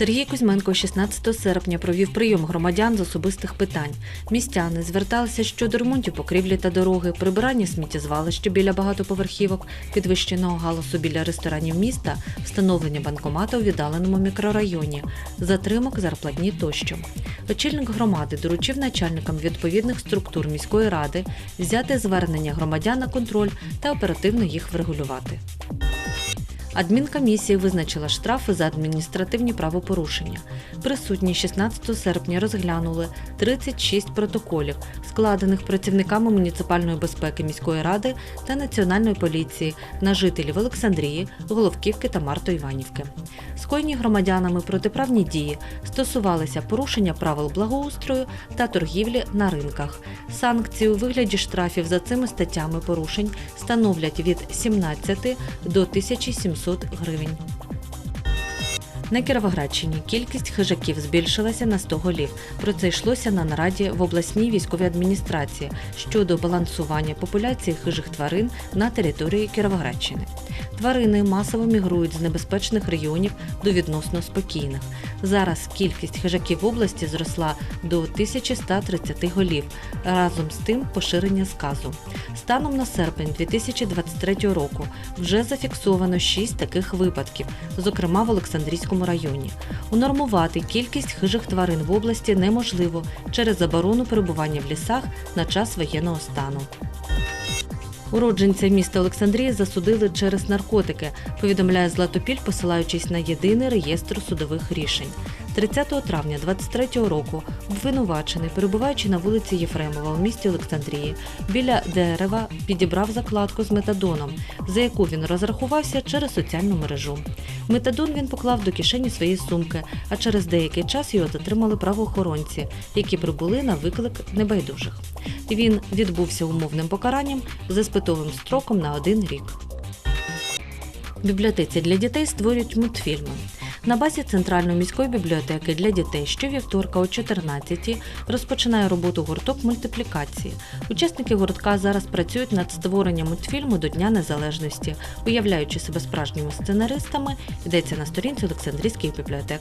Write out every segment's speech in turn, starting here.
Сергій Кузьменко 16 серпня провів прийом громадян з особистих питань. Містяни зверталися щодо ремонтів покрівлі та дороги, прибирання сміттєзвалища біля багатоповерхівок, підвищеного галасу біля ресторанів міста, встановлення банкомата у віддаленому мікрорайоні, затримок зарплатні тощо. Очільник громади доручив начальникам відповідних структур міської ради взяти звернення громадян на контроль та оперативно їх врегулювати. Адмінкомісія визначила штрафи за адміністративні правопорушення. Присутні 16 серпня розглянули 36 протоколів, складених працівниками муніципальної безпеки міської ради та національної поліції на жителів Олександрії, Головківки та Марто-Іванівки. Скоєні громадянами протиправні дії стосувалися порушення правил благоустрою та торгівлі на ринках. Санкції у вигляді штрафів за цими статтями порушень становлять від 17 до 1700 гривень. На Кіровоградщині кількість хижаків збільшилася на 100 голів. Про це йшлося на нараді в обласній військовій адміністрації щодо балансування популяції хижих тварин на території Кіровоградщини. Тварини масово мігрують з небезпечних регіонів до відносно спокійних. Зараз кількість хижаків в області зросла до 1130 голів. Разом з тим поширення сказу. Станом на серпень 2023 року вже зафіксовано 6 таких випадків, зокрема в Олександрійському районі. Унормувати кількість хижих тварин в області неможливо через заборону перебування в лісах на час воєнного стану. Уродженця міста Олександрії засудили через наркотики, повідомляє Златопіль, посилаючись на єдиний реєстр судових рішень. 30 травня 23 року обвинувачений, перебуваючи на вулиці Єфремова у місті Олександрії, біля дерева підібрав закладку з метадоном, за яку він розрахувався через соціальну мережу. Метадон він поклав до кишені своєї сумки, а через деякий час його затримали правоохоронці, які прибули на виклик небайдужих. Він відбувся умовним покаранням з іспитовим строком на один рік. Бібліотеці для дітей створюють мультфільми. На базі Центральної міської бібліотеки для дітей щовівторка о 14 розпочинає роботу гурток мультиплікації. Учасники гуртка зараз працюють над створенням мультфільму до Дня Незалежності, уявляючи себе справжніми сценаристами, йдеться на сторінці Олександрійських бібліотек.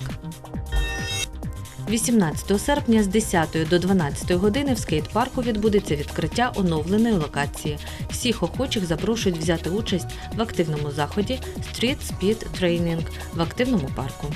18 серпня з 10 до 12 години в скейт-парку відбудеться відкриття оновленої локації. Всіх охочих запрошують взяти участь в активному заході Street Speed Training в активному парку.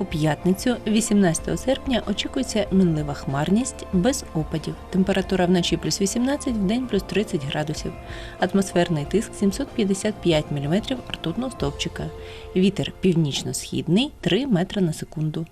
У п'ятницю, 18 серпня, очікується мінлива хмарність без опадів. Температура вночі плюс 18, вдень плюс 30 градусів. Атмосферний тиск 755 мм ртутного стовпчика. Вітер північно-східний 3 метри на секунду.